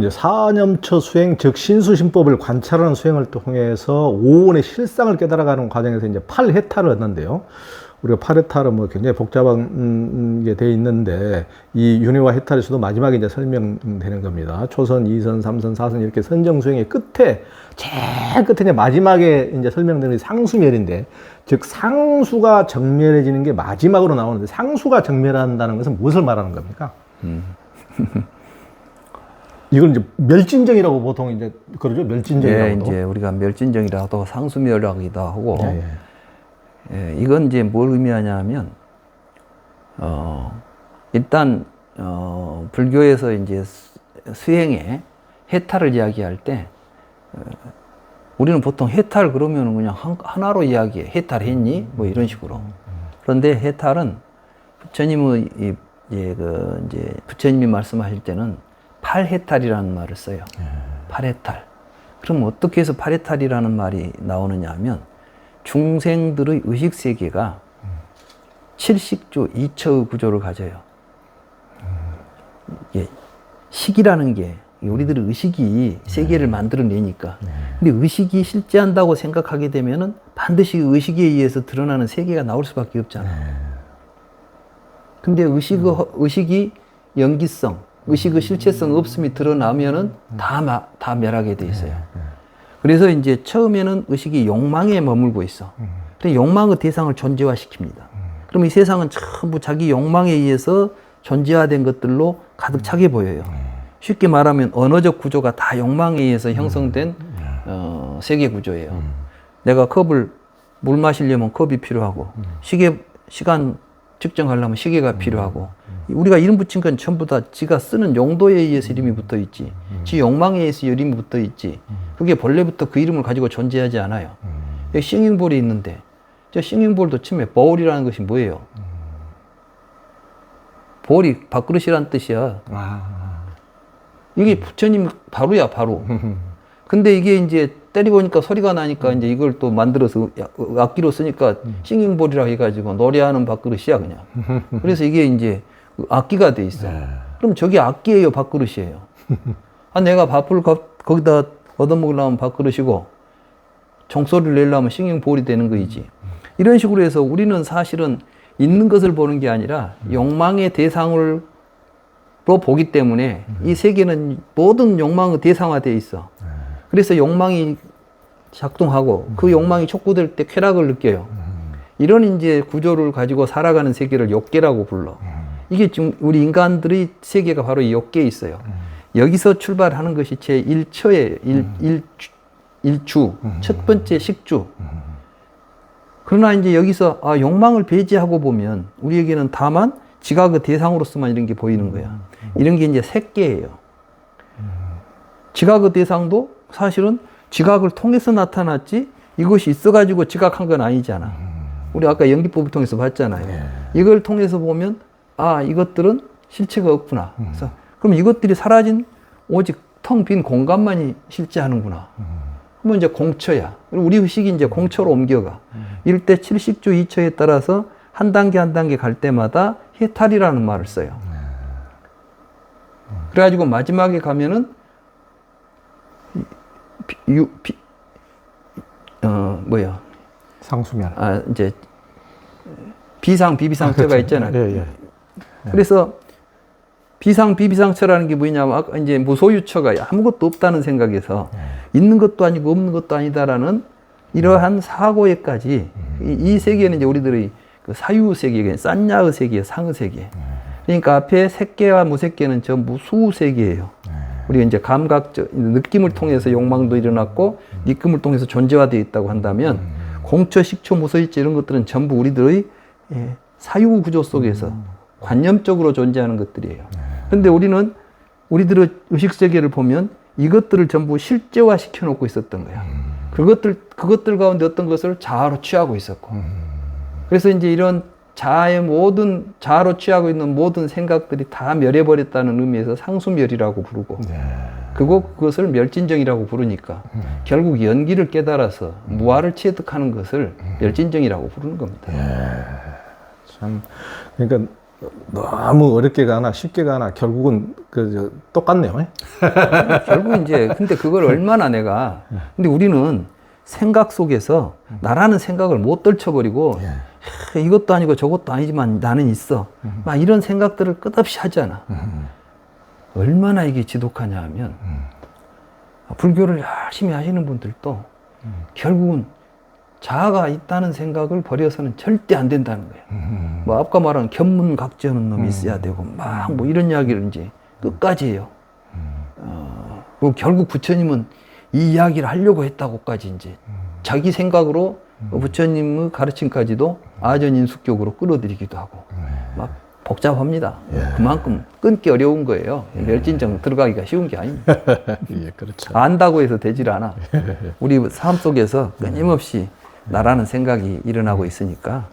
이제 사념처 수행, 즉 신수신법을 관찰하는 수행을 통해서 오온의 실상을 깨달아가는 과정에서 이제 팔해탈을 얻는데요. 우리가 팔해탈은 뭐 굉장히 복잡한 게 돼 있는데 이 윤회와 해탈에서도 마지막에 이제 설명되는 겁니다. 초선, 이선, 삼선, 사선 이렇게 선정 수행의 끝에 제일 끝에 이제 마지막에 이제 설명되는 게 상수멸인데 즉 상수가 정멸해지는 게 마지막으로 나오는데 상수가 정멸한다는 것은 무엇을 말하는 겁니까? 이걸 이제 멸진정이라고 보통 이제 그러죠? 예, 멸진정이라고. 이제 우리가 멸진정이라도 상수멸하기도 하고. 예, 예. 예, 이건 이제 뭘 의미하냐면 어, 일단 어, 불교에서 이제 수- 수행에 해탈을 이야기할 때 어, 우리는 보통 해탈 그러면 그냥 한, 하나로 이야기해. 해탈했니? 뭐 이런 식으로. 그런데 해탈은 부처님의 이, 예, 그 이제 부처님이 말씀하실 때는 팔해탈이라는 말을 써요. 팔해탈. 그럼 어떻게 해서 팔해탈이라는 말이 나오느냐 하면 중생들의 의식 세계가 칠식조 이처의 구조를 가져요. 예, 식이라는 게 우리들의 의식이 세계를 만들어내니까. 근데 의식이 실제한다고 생각하게 되면은 반드시 의식에 의해서 드러나는 세계가 나올 수밖에 없잖아. 근데 의식, 의식이 연기성, 의식의 실체성 없음이 드러나면은 다, 마, 다 멸하게 돼 있어요. 그래서 이제 처음에는 의식이 욕망에 머물고 있어. 그래서 욕망의 대상을 존재화시킵니다. 그럼 이 세상은 전부 자기 욕망에 의해서 존재화된 것들로 가득 차게 보여요. 쉽게 말하면 언어적 구조가 다 욕망에 의해서 형성된 어, 세계 구조예요. 내가 컵을 물 마시려면 컵이 필요하고 시계 시간 측정하려면 시계가 필요하고 우리가 이름 붙인 건 전부 다 지가 쓰는 용도에 의해서 이름이 붙어 있지. 지 욕망에 의해서 이름이 붙어 있지. 그게 본래부터 그 이름을 가지고 존재하지 않아요. 여기 싱잉볼이 있는데 저 싱잉볼도 처음에 볼이라는 것이 뭐예요? 볼이 밥그릇이란 뜻이야. 아, 이게 부처님 바로야 바로. 근데 이게 이제 때리고 보니까 소리가 나니까 이제 이걸 또 만들어서 야- 악기로 쓰니까 싱잉볼이라고 해가지고 노래하는 밥그릇이야 그냥. 그래서 이게 이제 악기가 돼 있어. 그럼 저게 악기예요, 밥그릇이에요. 아 내가 밥을 거, 거기다 얻어먹으려면 밥그릇이고 종소리를 내려면 싱잉볼이 되는 거이지. 이런 식으로 해서 우리는 사실은 있는 것을 보는 게 아니라 욕망의 대상을 로 보기 때문에 이 세계는 모든 욕망의 대상화되어 있어. 그래서 욕망이 작동하고 그 욕망이 촉구될 때 쾌락을 느껴요. 이런 이제 구조를 가지고 살아가는 세계를 욕계라고 불러. 이게 지금 우리 인간들의 세계가 바로 이 욕계에 있어요. 여기서 출발하는 것이 제 1처의 일, 일, 일주, 첫 번째 식주. 그러나 이제 여기서 아, 욕망을 배제하고 보면 우리에게는 다만 지각의 대상으로서만 이런 게 보이는 거야. 이런 게 이제 색계예요. 지각의 대상도 사실은 지각을 통해서 나타났지 이것이 있어가지고 지각한 건 아니잖아. 우리 아까 연기법을 통해서 봤잖아요. 이걸 통해서 보면 아 이것들은 실체가 없구나. 그래서 그럼 이것들이 사라진 오직 텅 빈 공간만이 실제하는구나. 그러면 이제 공처야. 우리 의식이 이제 공처로 옮겨가. 이럴 때 70조 2처에 따라서 한 단계 한 단계 갈 때마다 해탈이라는 말을 써요. 그래가지고 마지막에 가면은 비, 유, 비, 어 뭐야 상수면. 아 이제 비상 비비상처가 있잖아요. 예, 예. 그래서 비상 비비상처라는 게 뭐냐면 아까 이제 무소유처가 아무것도 없다는 생각에서 있는 것도 아니고 없는 것도 아니다라는 이러한 사고에까지 이, 이 세계는 이제 우리들의 그 사유 세계, 싼야의 세계, 상의 세계. 그러니까 앞에 색계와 무색계는 전부 수 세계예요. 우리가 이제 감각적 느낌을 통해서 욕망도 일어났고 느낌을 통해서 존재화되어 있다고 한다면 공처, 식초, 무소유체 이런 것들은 전부 우리들의 예, 사유 구조 속에서 관념적으로 존재하는 것들이에요. 그런데 우리는 우리들의 의식 세계를 보면 이것들을 전부 실제화 시켜 놓고 있었던 거야. 그것들 그것들 가운데 어떤 것을 자아로 취하고 있었고. 그래서 이제 이런 자아의 모든 자아로 취하고 있는 모든 생각들이 다 멸해버렸다는 의미에서 상수멸이라고 부르고 그거 그것을 멸진정이라고 부르니까 결국 연기를 깨달아서 무아를 체득하는 것을 멸진정이라고 부르는 겁니다. 참 그러니까 너무 어렵게 가나 쉽게 가나 결국은 그 저, 똑같네요. 결국 이제 근데 그걸 얼마나 내가 근데 우리는 생각 속에서 나라는 생각을 못 떨쳐버리고 하, 이것도 아니고 저것도 아니지만 나는 있어. 막 이런 생각들을 끝없이 하잖아. 얼마나 이게 지독하냐 하면 불교를 열심히 하시는 분들도 결국은 자아가 있다는 생각을 버려서는 절대 안 된다는 거예요. 뭐 아까 말한 견문각지하는 놈이 있어야 되고 막 뭐 이런 이야기를 이제 끝까지 해요. 어, 그리고 결국 부처님은 이 이야기를 하려고 했다고까지 이제 자기 생각으로 그 부처님의 가르침까지도 아전인숙격으로 끌어들이기도 하고 막 복잡합니다. 그만큼 끊기 어려운 거예요. 멸진정 들어가기가 쉬운 게 아닙니다. 예, 그렇죠. 안다고 해서 되질 않아. 우리 삶 속에서 끊임없이 나라는 생각이 일어나고 있으니까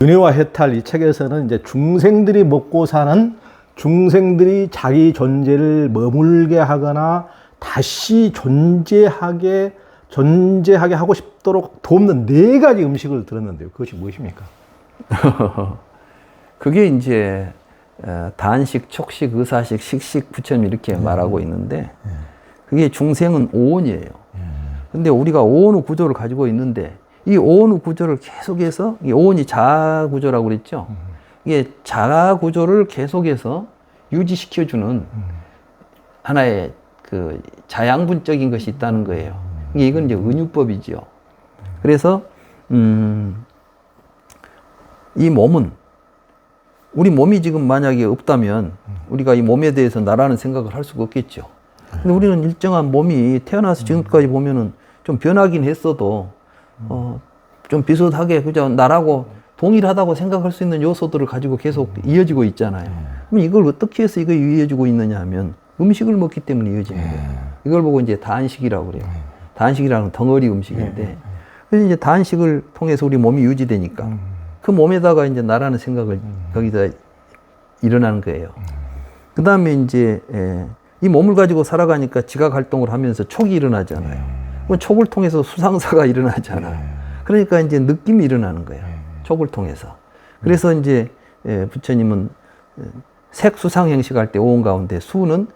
은혜와 해탈 이 책에서는 이제 중생들이 먹고 사는 중생들이 자기 존재를 머물게 하거나 다시 존재하게 존재하게 하고 싶도록 돕는 네 가지 음식을 들었는데요. 그것이 무엇입니까? 그게 이제 어, 단식, 촉식, 의사식, 식식, 부처님 이렇게 말하고 있는데 그게 중생은 오온이에요. 근데 우리가 오온의 구조를 가지고 있는데 이 오온의 구조를 계속해서 이 오온이 자아 구조라고 그랬죠. 이게 자아 구조를 계속해서 유지시켜주는 하나의 그 자양분적인 것이 있다는 거예요. 이게 이건 이제 은유법이죠. 그래서 음, 이 몸은 우리 몸이 지금 만약에 없다면 우리가 이 몸에 대해서 나라는 생각을 할 수가 없겠죠. 근데 우리는 일정한 몸이 태어나서 지금까지 보면은 좀 변하긴 했어도 어, 좀 비슷하게 그저 나라고 동일하다고 생각할 수 있는 요소들을 가지고 계속 이어지고 있잖아요. 그럼 이걸 어떻게 해서 이거 이어지고 있느냐 하면 음식을 먹기 때문에 이어지는 거예요. 이걸 보고 이제 단식이라고 그래요. 단식이라는 건 덩어리 음식인데 그래서 이제 단식을 통해서 우리 몸이 유지되니까 그 몸에다가 이제 나라는 생각을 거기다 일어나는 거예요. 그 다음에 이제 예, 이 몸을 가지고 살아가니까 지각 활동을 하면서 촉이 일어나잖아요. 그럼 촉을 통해서 수상사가 일어나잖아. 그러니까 이제 느낌이 일어나는 거예요. 촉을 통해서. 그래서 이제 예, 부처님은 예, 색수상 행식할 때 오온 가운데 수는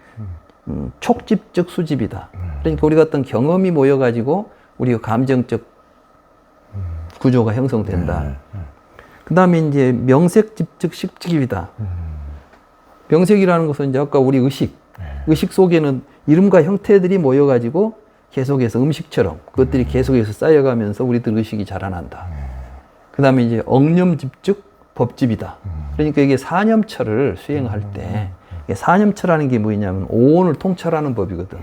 음, 촉집적 수집이다. 그러니까 우리가 어떤 경험이 모여가지고 우리가 감정적 구조가 형성된다. 그 다음에 이제 명색집적 식집이다. 명색이라는 것은 이제 아까 우리 의식, 의식 속에는 이름과 형태들이 모여가지고 계속해서 음식처럼 그것들이 계속해서 쌓여가면서 우리들 의식이 자라난다. 그 다음에 이제 억념집적 법집이다. 그러니까 이게 사념처를 수행할 때 사념처라는 게 뭐냐면 오온을 통찰하는 법이거든.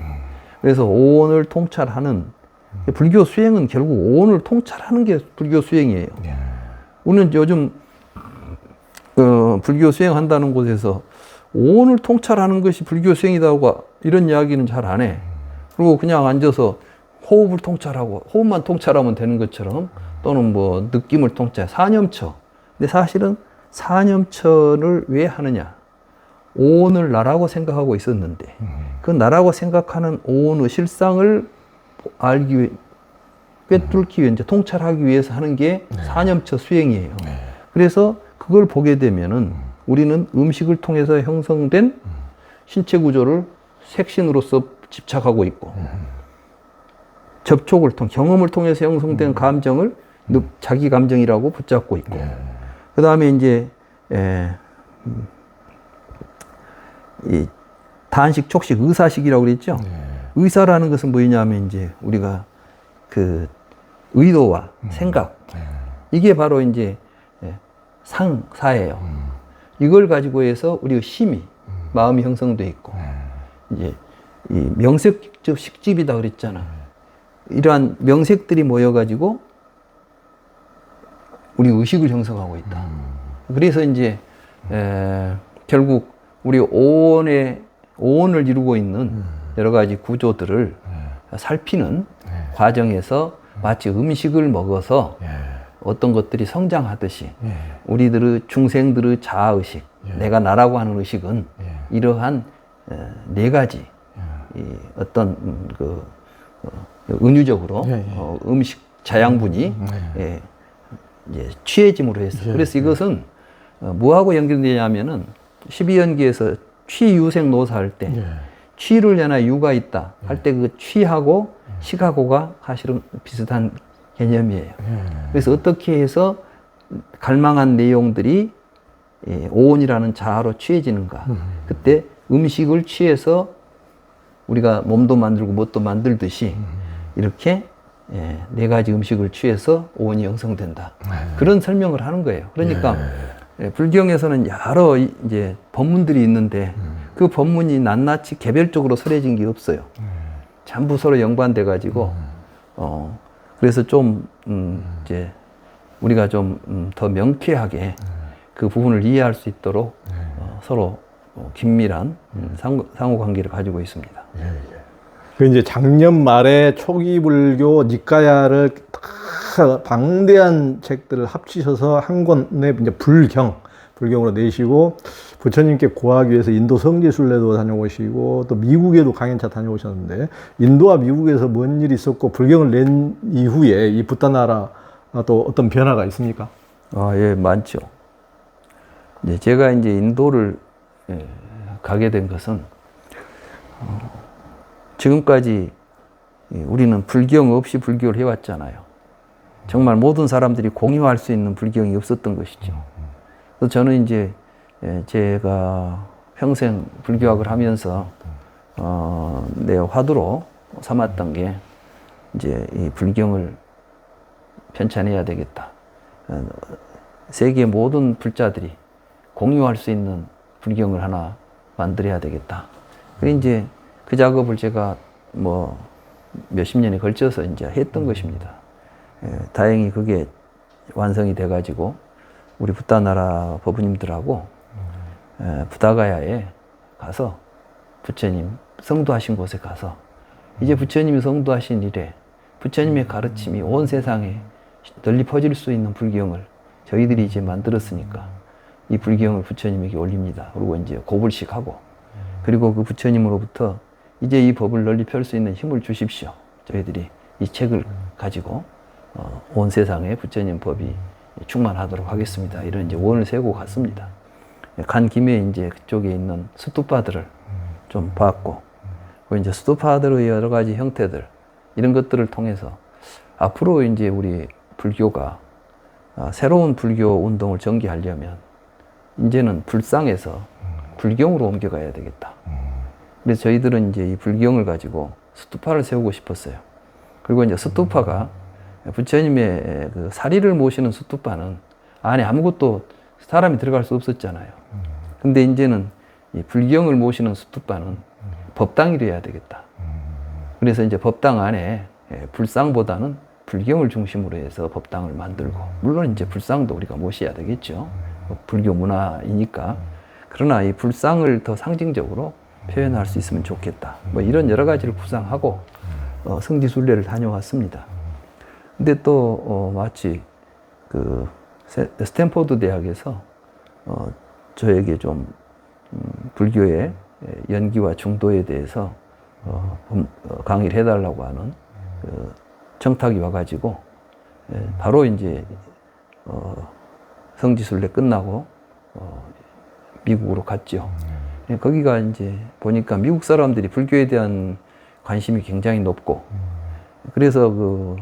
그래서 오온을 통찰하는 불교 수행은 결국 오온을 통찰하는 게 불교 수행이에요. 우리는 요즘 어, 불교 수행한다는 곳에서 오온을 통찰하는 것이 불교 수행이다고 이런 이야기는 잘 안 해. 그리고 그냥 앉아서 호흡을 통찰하고 호흡만 통찰하면 되는 것처럼 또는 뭐 느낌을 통찰, 사념처. 근데 사실은 사념처를 왜 하느냐? 오온을 나라고 생각하고 있었는데 그 나라고 생각하는 오온의 실상을 알기 위해 꿰뚫기 위해 이제 통찰하기 위해서 하는 게 사념처 수행이에요. 그래서 그걸 보게 되면은 우리는 음식을 통해서 형성된 신체 구조를 색신으로서 집착하고 있고 접촉을 통 경험을 통해서 형성된 감정을 느- 자기 감정이라고 붙잡고 있고 그 다음에 이제 에, 음, 이 단식, 촉식, 의사식이라고 그랬죠. 의사라는 것은 뭐냐면 이제 우리가 그 의도와 생각. 이게 바로 이제 예, 상사예요. 이걸 가지고 해서 우리의 심이 마음이 형성돼 있고 이제 이 명색적 식집이다 그랬잖아. 이러한 명색들이 모여가지고 우리 의식을 형성하고 있다. 그래서 이제 에, 결국 우리 오온의 오온을 이루고 있는 여러 가지 구조들을 살피는 과정에서 마치 음식을 먹어서 어떤 것들이 성장하듯이 우리들의 중생들의 자아 의식, 내가 나라고 하는 의식은 이러한 에, 네 가지 이 어떤 음, 그 어, 은유적으로 예, 예. 어, 음식 자양분이 예, 이제 취해짐으로 해서 그래서 이것은 어, 뭐하고 연결되냐면은 12연기에서 취유생 노사 할때 예. 취를 내나 유가 있다 할 때 그 취하고 시하고가 사실은 비슷한 개념이에요. 그래서 어떻게 해서 갈망한 내용들이 예, 오온이라는 자아로 취해지는가. 그때 음식을 취해서 우리가 몸도 만들고 뭣도 만들듯이 이렇게 예, 네 가지 음식을 취해서 오온이 형성된다. 그런 설명을 하는 거예요. 그러니까 예, 불경에서는 여러 이- 이제 법문들이 있는데 그 법문이 낱낱이 개별적으로 설해진 게 없어요. 전부 서로 연관돼 가지고 어 그래서 좀 음, 이제 우리가 좀 음, 더 명쾌하게 그 부분을 이해할 수 있도록 어, 서로 어, 긴밀한 음, 상호, 상호 관계를 가지고 있습니다. 그 이제 작년 말에 초기 불교 니까야를 다 방대한 책들을 합치셔서 한 권의 이제 불경 불경으로 내시고 부처님께 고하기 위해서 인도 성지순례도 다녀오시고 또 미국에도 강연차 다녀오셨는데 인도와 미국에서 뭔 일이 있었고 불경을 낸 이후에 이 부타 나라 또 어떤 변화가 있습니까? 아, 예, 많죠. 이제 제가 이제 인도를 예, 가게 된 것은 어, 지금까지 예, 우리는 불경 없이 불교를 해왔잖아요. 정말 모든 사람들이 공유할 수 있는 불경이 없었던 것이죠. 그래서 저는 이제 예, 제가 평생 불교학을 하면서 어, 내 화두로 삼았던 게 이제 이 불경을 편찬해야 되겠다. 어, 세계 모든 불자들이 공유할 수 있는 불경을 하나 만들어야 되겠다. 그래 이제 그 작업을 제가 뭐 몇십 년에 걸쳐서 이제 했던 것입니다. 예, 다행히 그게 완성이 돼가지고 우리 부다나라 법부님들하고 에, 부다가야에 가서 부처님 성도하신 곳에 가서 이제 부처님이 성도하신 일에 부처님의 가르침이 온 세상에 널리 퍼질 수 있는 불경을 저희들이 이제 만들었으니까 이 불경을 부처님에게 올립니다. 그리고 이제 고불식 하고 그리고 그 부처님으로부터 이제 이 법을 널리 펼 수 있는 힘을 주십시오. 저희들이 이 책을 가지고 어, 온 세상에 부처님 법이 충만하도록 하겠습니다. 이런 이제 원을 세고 갔습니다. 간 김에 이제 그쪽에 있는 스투파들을 좀 봤고, 그 이제 스투파들의 여러 가지 형태들 이런 것들을 통해서 앞으로 이제 우리 불교가 아, 새로운 불교 운동을 전개하려면 이제는 불상에서 불경으로 옮겨가야 되겠다. 그래서 저희들은 이제 이 불경을 가지고 스투파를 세우고 싶었어요. 그리고 이제 스투파가 부처님의 그 사리를 모시는 스투파는 안에 아무것도 사람이 들어갈 수 없었잖아요. 근데 이제는 이 불경을 모시는 스투파는 법당이래야 되겠다. 그래서 이제 법당 안에 예, 불상보다는 불경을 중심으로 해서 법당을 만들고 물론 이제 불상도 우리가 모셔야 되겠죠. 뭐 불교 문화이니까. 그러나 이 불상을 더 상징적으로 표현할 수 있으면 좋겠다. 뭐 이런 여러 가지를 구상하고 어, 성지순례를 다녀왔습니다. 근데 또 어, 마치 그 세- 스탠포드 대학에서 어, 저에게 좀 음, 불교의 예, 연기와 중도에 대해서 어, 음, 어, 강의를 해달라고 하는 그 청탁이 와가지고 예, 바로 이제 어, 성지순례 끝나고 어, 미국으로 갔죠. 예, 거기가 이제 보니까 미국 사람들이 불교에 대한 관심이 굉장히 높고 그래서 그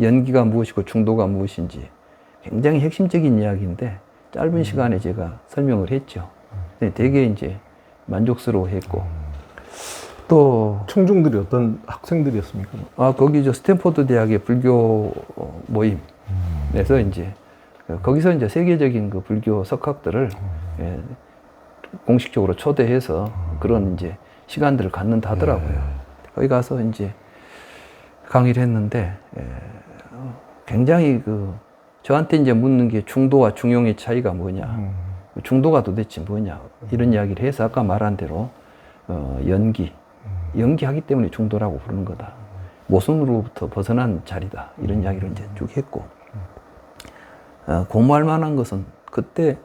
연기가 무엇이고 중도가 무엇인지 굉장히 핵심적인 이야기인데 짧은 시간에 제가 설명을 했죠. 근데 되게 이제 만족스러워했고. 또 청중들이 어떤 학생들이었습니까? 아, 거기 저 스탠포드 대학의 불교 어, 모임에서 이제 어, 거기서 이제 세계적인 그 불교 석학들을 예, 공식적으로 초대해서 그런 이제 시간들을 갖는다 하더라고요. 거기 가서 이제 강의를 했는데 예, 어, 굉장히 그 저한테 이제 묻는 게 중도와 중용의 차이가 뭐냐, 중도가 도대체 뭐냐. 이런 이야기를 해서 아까 말한 대로 어, 연기, 연기하기 때문에 중도라고 부르는 거다. 모순으로부터 벗어난 자리다. 이런 이야기를 이제 쭉 했고, 어, 공부할 만한 것은 그때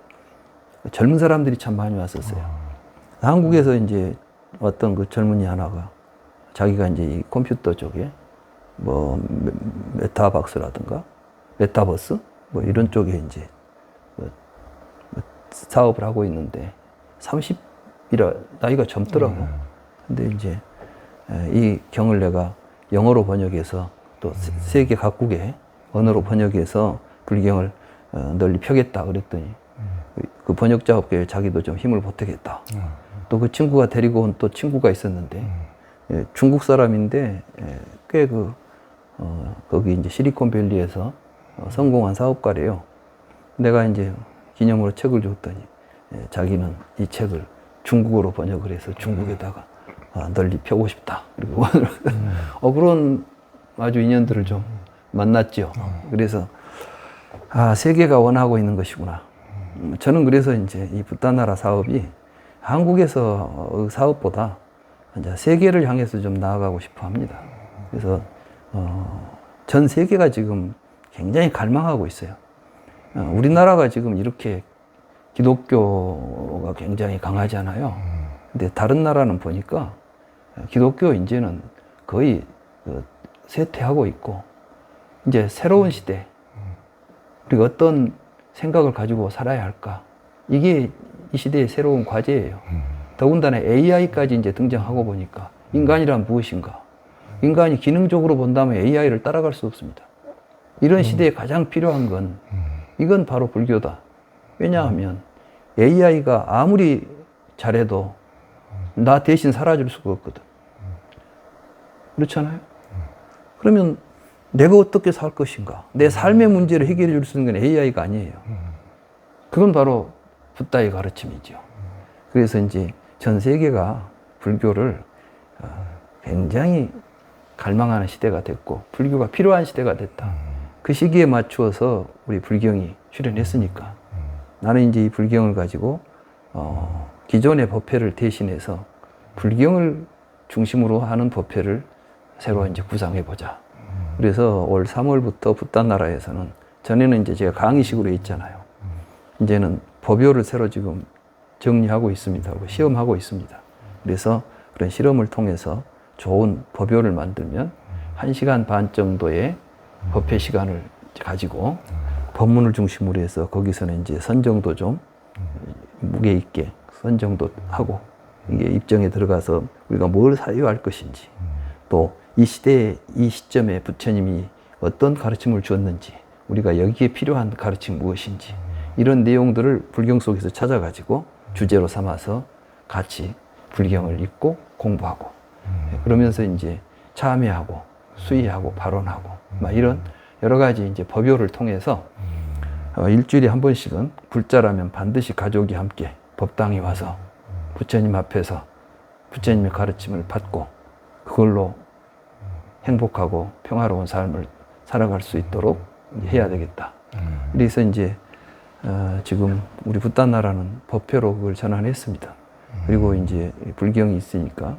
젊은 사람들이 참 많이 왔었어요. 한국에서 이제 어떤 그 젊은이 하나가 자기가 이제 이 컴퓨터 쪽에 뭐 메- 메타박스라든가 메타버스 뭐 이런 쪽에 이제 뭐- 뭐 사업을 하고 있는데 30이라 나이가 젊더라고. 근데 이제 에, 이 경을 내가 영어로 번역해서 또 세- 세계 각국의 언어로 번역해서 불경을 어, 널리 펴겠다 그랬더니 그- 그 번역 작업에 자기도 좀 힘을 보태겠다. 또 그 친구가 데리고 온 또 친구가 있었는데 예, 중국 사람인데 꽤그 어, 거기 이제 실리콘밸리에서 어, 성공한 사업가래요. 내가 이제 기념으로 책을 줬더니 예, 자기는 이 책을 중국어로 번역을 해서 중국에다가 아, 널리 펴고 싶다. 그리고 어 그런 아주 인연들을 좀 만났죠. 그래서 아 세계가 원하고 있는 것이구나. 음, 저는 그래서 이제 이 붓다나라 사업이 한국에서 어, 사업보다 이제 세계를 향해서 좀 나아가고 싶어 합니다. 그래서 어, 전 세계가 지금 굉장히 갈망하고 있어요. 어, 우리나라가 지금 이렇게 기독교가 굉장히 강하잖아요. 근데 다른 나라는 보니까 기독교 이제는 거의 그 쇠퇴하고 있고 이제 새로운 시대 우리가 어떤 생각을 가지고 살아야 할까 이게 이 시대의 새로운 과제예요. 더군다나 AI까지 이제 등장하고 보니까 인간이란 무엇인가? 인간이 기능적으로 본다면 AI를 따라갈 수 없습니다. 이런 시대에 가장 필요한 건 이건 바로 불교다. 왜냐하면 AI가 아무리 잘해도 나 대신 살아줄 수가 없거든. 그렇잖아요? 그러면 내가 어떻게 살 것인가? 내 삶의 문제를 해결해 줄 수 있는 건 AI가 아니에요. 그건 바로 붓다의 가르침이죠. 그래서 이제 전 세계가 불교를 어, 굉장히 갈망하는 시대가 됐고 불교가 필요한 시대가 됐다. 그 시기에 맞추어서 우리 불경이 출연했으니까 나는 이제 이 불경을 가지고 어, 기존의 법회를 대신해서 불경을 중심으로 하는 법회를 새로 이제 구상해 보자. 그래서 올 3월부터 붓단나라에서는 전에는 이제 제가 강의식으로 했잖아요. 이제는 법요를 새로 지금 정리하고 있습니다. 시험하고 있습니다. 그래서 그런 실험을 통해서 좋은 법요를 만들면 한시간 반 정도의 법회 시간을 가지고 법문을 중심으로 해서 거기서는 이제 선정도 좀 무게 있게 선정도 하고 이게 입정에 들어가서 우리가 뭘 사유할 것인지 또 이 시대에 이 시점에 부처님이 어떤 가르침을 주었는지 우리가 여기에 필요한 가르침 무엇인지 이런 내용들을 불경 속에서 찾아가지고 주제로 삼아서 같이 불경을 읽고 공부하고 예, 그러면서 이제 참여하고 수의하고 발언하고 막 이런 여러 가지 이제 법요를 통해서 어, 일주일에 한 번씩은 불자라면 반드시 가족이 함께 법당에 와서 부처님 앞에서 부처님의 가르침을 받고 그걸로 행복하고 평화로운 삶을 살아갈 수 있도록 해야 되겠다. 그래서 이제 어, 지금 우리 붓단나라는 법회로 그걸 전환했습니다. 그리고 이제 불경이 있으니까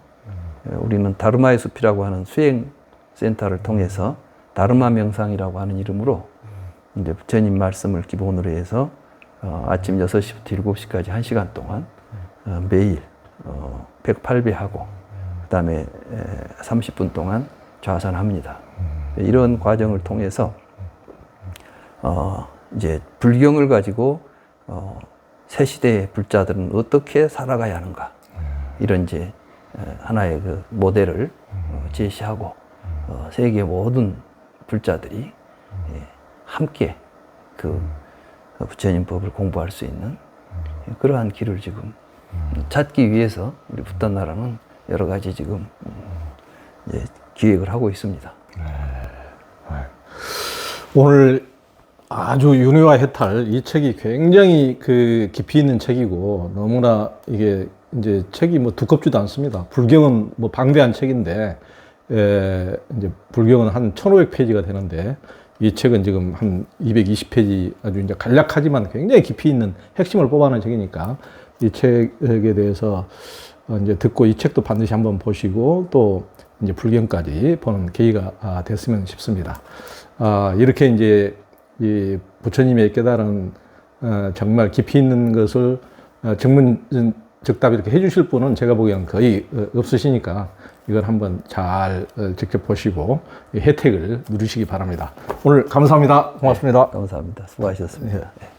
어, 우리는 다르마의 숲이라고 하는 수행 센터를 통해서 다르마 명상이라고 하는 이름으로 이제 부처님 말씀을 기본으로 해서 어, 아침 6시부터 7시까지 1시간 동안 어, 매일 어, 108배 하고 그다음에 에, 30분 동안 좌선합니다. 이런 과정을 통해서 어, 이제 불경을 가지고 어, 새 시대의 불자들은 어떻게 살아가야 하는가 이런 이제 에, 하나의 그 모델을 어, 제시하고 어, 세계 모든 불자들이 예, 함께 그 어, 부처님 법을 공부할 수 있는 예, 그러한 길을 지금 찾기 위해서 우리 붓단나라는 여러 가지 지금 음, 이제 기획을 하고 있습니다. 오늘 아주 윤회와 해탈 이 책이 굉장히 그 깊이 있는 책이고 너무나 이게 이제 책이 뭐 두껍지도 않습니다. 불경은 뭐 방대한 책인데 에, 이제 불경은 한 1,500페이지가 되는데 이 책은 지금 한 220페이지 아주 이제 간략하지만 굉장히 깊이 있는 핵심을 뽑아낸 책이니까 이 책에 대해서 어, 이제 듣고 이 책도 반드시 한번 보시고 또 이제 불경까지 보는 계기가 아, 됐으면 싶습니다. 아, 이렇게 이제 이 부처님의 깨달은 어, 정말 깊이 있는 것을 어, 정문즉답 이렇게 해주실 분은 제가 보기에는 거의 어, 없으시니까 이걸 한번 잘 어, 직접 보시고 이 혜택을 누리시기 바랍니다. 오늘 감사합니다. 고맙습니다. 감사합니다. 수고하셨습니다. 네.